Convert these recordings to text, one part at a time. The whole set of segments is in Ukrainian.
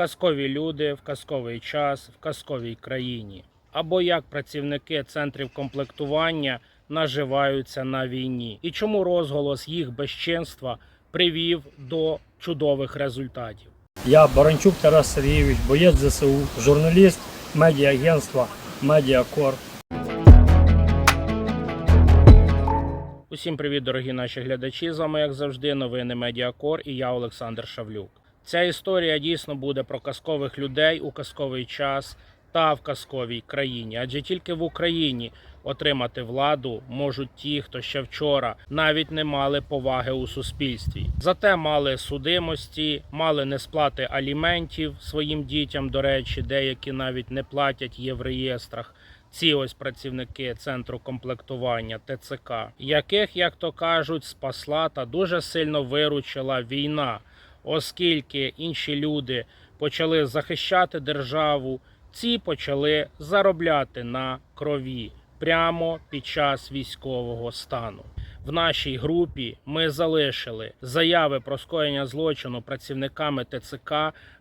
казкові люди в казковий час в казковій країні, або як працівники центрів комплектування наживаються на війні, і чому розголос їх безчинства привів до чудових результатів. Я Баранчук Тарас Сергійович, боєць ЗСУ, журналіст медіагентства Медіакор. Усім привіт, дорогі наші глядачі. З вами, як завжди, новини Медіакор і я, Олександр Шавлюк. Ця історія дійсно буде про казкових людей у казковий час та в казковій країні, адже тільки в Україні отримати владу можуть ті, хто ще вчора навіть не мали поваги у суспільстві. Зате мали судимості, мали несплати аліментів своїм дітям. До речі, деякі навіть не платять є в реєстрах. Ці ось працівники центру комплектування ТЦК, яких, як то кажуть, спасла та дуже сильно виручила війна, оскільки інші люди почали захищати державу, ці почали заробляти на крові прямо під час військового стану. В нашій групі ми залишили заяви про скоєння злочину працівниками ТЦК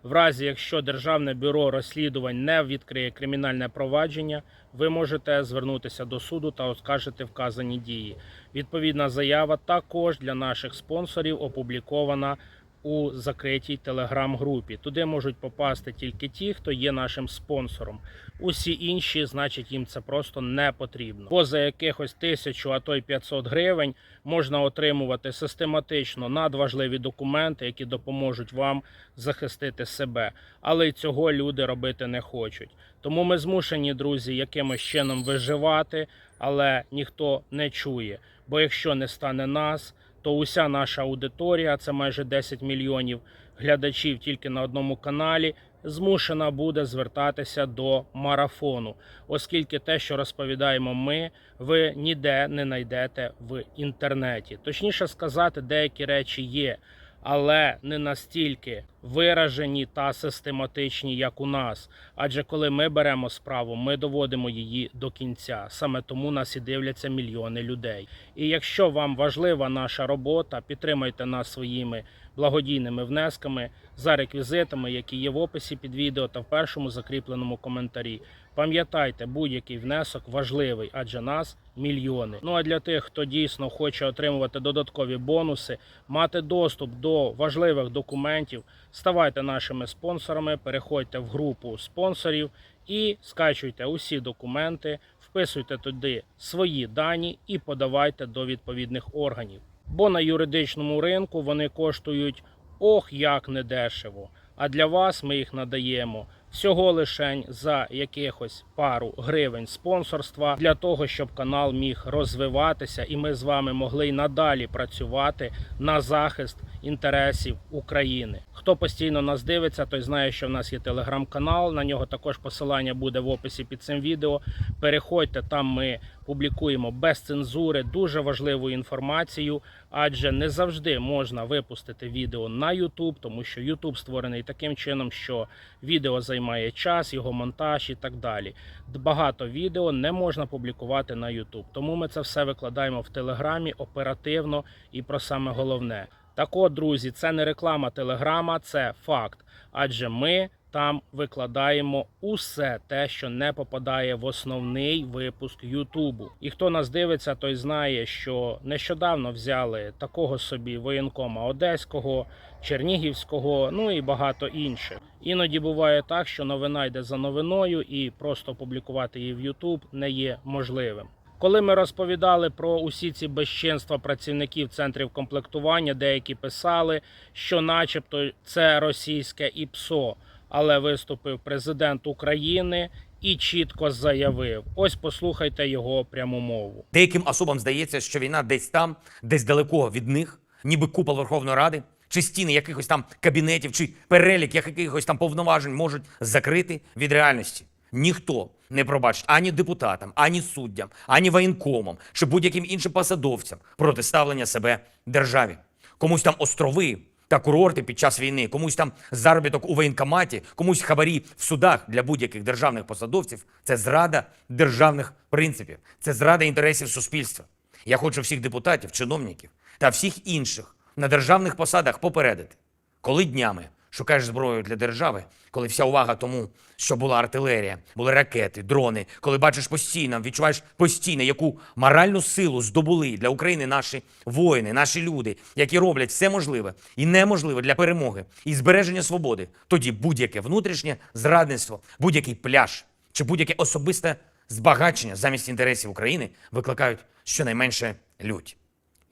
в разі, якщо Державне бюро розслідувань не відкриє кримінальне провадження, ви можете звернутися до суду та оскаржити вказані дії. Відповідна заява також для наших спонсорів опублікована у закритій телеграм-групі. Туди можуть попасти тільки ті, хто є нашим спонсором. Усі інші, значить, їм це просто не потрібно. Бо за якихось тисячу, а то й 500 гривень можна отримувати систематично надважливі документи, які допоможуть вам захистити себе. Але й цього люди робити не хочуть. Тому ми змушені, друзі, якимось чином виживати, але ніхто не чує. Бо якщо не стане нас, то уся наша аудиторія, це майже 10 мільйонів глядачів тільки на одному каналі, змушена буде звертатися до марафону, оскільки те, що розповідаємо ми, ви ніде не знайдете в інтернеті. Точніше сказати, деякі речі є, але не настільки виражені та систематичні, як у нас. Адже коли ми беремо справу, ми доводимо її до кінця. Саме тому нас і дивляться мільйони людей. І якщо вам важлива наша робота, підтримайте нас своїми благодійними внесками за реквізитами, які є в описі під відео та в першому закріпленому коментарі. Пам'ятайте, будь-який внесок важливий, адже нас мільйони. Ну а для тих, хто дійсно хоче отримувати додаткові бонуси, мати доступ до важливих документів, ставайте нашими спонсорами, переходьте в групу спонсорів і скачуйте усі документи, вписуйте туди свої дані і подавайте до відповідних органів. Бо на юридичному ринку вони коштують ох як недешево. А для вас ми їх надаємо всього лишень за якихось пару гривень спонсорства для того, щоб канал міг розвиватися, і ми з вами могли й надалі працювати на захист інтересів України. Хто постійно нас дивиться, той знає, що в нас є телеграм-канал. На нього також посилання буде в описі під цим відео. Переходьте там. Ми публікуємо без цензури дуже важливу інформацію, адже не завжди можна випустити відео на YouTube, тому що YouTube створений таким чином, що відео займає час, його монтаж і так далі. Багато відео не можна публікувати на YouTube. Тому ми це все викладаємо в Телеграмі оперативно і про саме головне. Так от, друзі, це не реклама Телеграма, це факт. Адже ми там викладаємо усе те, що не попадає в основний випуск Ютубу. І хто нас дивиться, той знає, що нещодавно взяли такого собі воєнкома Одеського, Чернігівського, ну і багато інших. Іноді буває так, що новина йде за новиною, і просто публікувати її в Ютуб не є можливим. Коли ми розповідали про усі ці безчинства працівників центрів комплектування, деякі писали, що, начебто, це російське ІПСО, але виступив президент України і чітко заявив: ось послухайте його пряму мову. Деяким особам здається, що війна десь там, десь далеко від них, ніби купол Верховної Ради, чи стіни якихось там кабінетів, чи перелік якихось там повноважень можуть закрити від реальності. Ніхто не пробачить ані депутатам, ані суддям, ані воєнкомам, чи будь-яким іншим посадовцям протиставлення себе державі. Комусь там острови та курорти під час війни, комусь там заробіток у воєнкоматі, комусь хабарі в судах для будь-яких державних посадовців це зрада державних принципів, це зрада інтересів суспільства. Я хочу всіх депутатів, чиновників та всіх інших на державних посадах попередити, коли днями шукаєш зброю для держави, коли вся увага тому, що була артилерія, були ракети, дрони, коли бачиш постійно, відчуваєш постійно, яку моральну силу здобули для України наші воїни, наші люди, які роблять все можливе і неможливе для перемоги і збереження свободи, тоді будь-яке внутрішнє зрадництво, будь-який пляж чи будь-яке особисте збагачення замість інтересів України викликають щонайменше лють.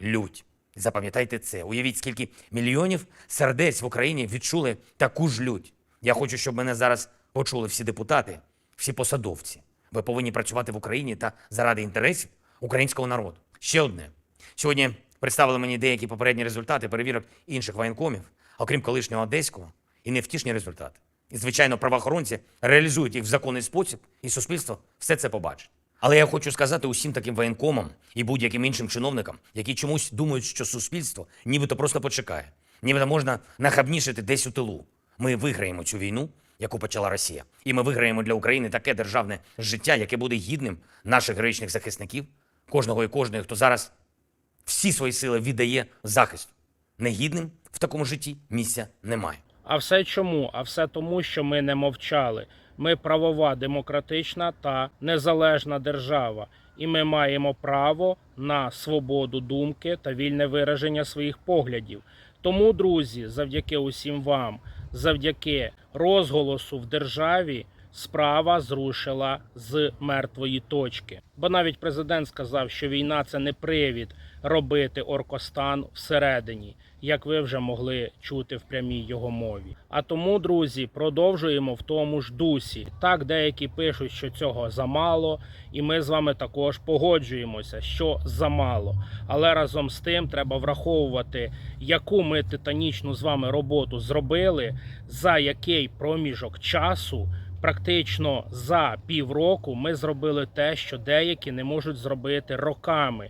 Лють. Запам'ятайте це. Уявіть, скільки мільйонів сердець в Україні відчули таку ж лють. Я хочу, щоб мене зараз почули всі депутати, всі посадовці. Ви повинні працювати в Україні та заради інтересів українського народу. Ще одне. Сьогодні представили мені деякі попередні результати перевірок інших воєнкомів, окрім колишнього одеського, і невтішні результати. І, звичайно, правоохоронці реалізують їх в законний спосіб, і суспільство все це побачить. Але я хочу сказати усім таким воєнкомам і будь-яким іншим чиновникам, які чомусь думають, що суспільство нібито просто почекає, нібито можна нахабнішити десь у тилу. Ми виграємо цю війну, яку почала Росія, і ми виграємо для України таке державне життя, яке буде гідним наших героїчних захисників, кожного і кожної, хто зараз всі свої сили віддає захисту. Негідним в такому житті місця немає. А все чому? А все тому, що ми не мовчали. Ми правова, демократична та незалежна держава, і ми маємо право на свободу думки та вільне вираження своїх поглядів. Тому, друзі, завдяки усім вам, завдяки розголосу в державі, справа зрушила з мертвої точки. Бо навіть президент сказав, що війна це не привід робити оркостан всередині, як ви вже могли чути в прямій його мові. А тому, друзі, продовжуємо в тому ж дусі. Так, деякі пишуть, що цього замало, і ми з вами також погоджуємося, що замало. Але разом з тим треба враховувати, яку ми титанічну з вами роботу зробили, за який проміжок часу. Практично за півроку ми зробили те, що деякі не можуть зробити роками.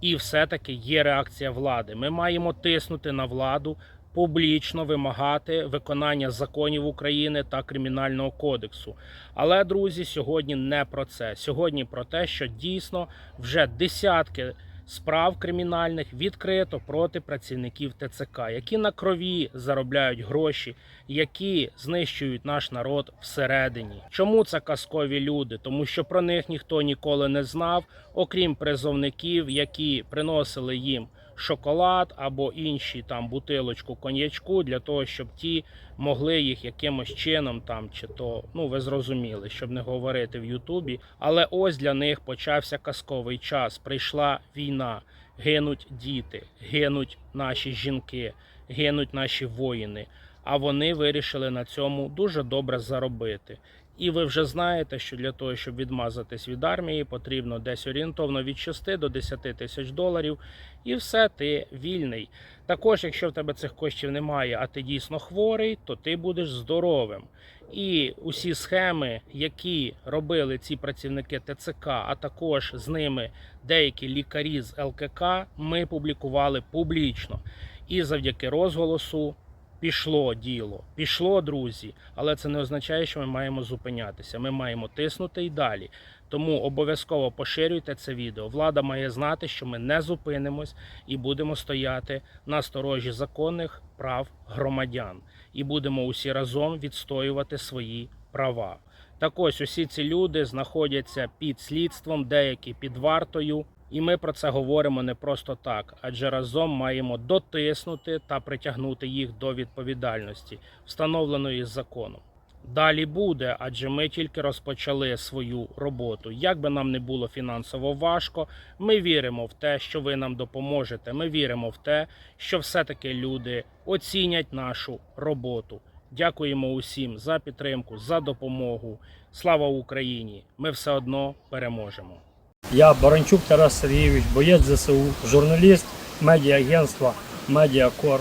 І все-таки є реакція влади. Ми маємо тиснути на владу, публічно вимагати виконання законів України та кримінального кодексу. Але друзі, сьогодні не про це. Сьогодні про те, що дійсно вже десятки справ кримінальних відкрито проти працівників ТЦК, які на крові заробляють гроші, які знищують наш народ всередині. Чому це казкові люди? Тому що про них ніхто ніколи не знав, окрім призовників, які приносили їм шоколад або інші там бутилочку коньячку для того, щоб ті могли їх якимось чином там чи то ну ви зрозуміли, щоб не говорити в Ютубі. Але ось для них почався казковий час. Прийшла війна, гинуть діти, гинуть наші жінки, гинуть наші воїни. А вони вирішили на цьому дуже добре заробити. І ви вже знаєте, що для того, щоб відмазатись від армії, потрібно десь орієнтовно від 6 до 10 тисяч доларів, і все, ти вільний. Також, якщо в тебе цих коштів немає, а ти дійсно хворий, то ти будеш здоровим. І усі схеми, які робили ці працівники ТЦК, а також з ними деякі лікарі з ЛКК, ми публікували публічно. І завдяки розголосу пішло діло, пішло, друзі. Але це не означає, що ми маємо зупинятися. Ми маємо тиснути і далі. Тому обов'язково поширюйте це відео. Влада має знати, що ми не зупинимось і будемо стояти на сторожі законних прав громадян. І будемо усі разом відстоювати свої права. Так ось усі ці люди знаходяться під слідством, деякі під вартою. І ми про це говоримо не просто так, адже разом маємо дотиснути та притягнути їх до відповідальності, встановленої законом. Далі буде, адже ми тільки розпочали свою роботу. Як би нам не було фінансово важко, ми віримо в те, що ви нам допоможете. Ми віримо в те, що все-таки люди оцінять нашу роботу. Дякуємо усім за підтримку, за допомогу. Слава Україні! Ми все одно переможемо. Я Баранчук Тарас Сергійович, боєць ЗСУ, журналіст медіа агентства Медіакор.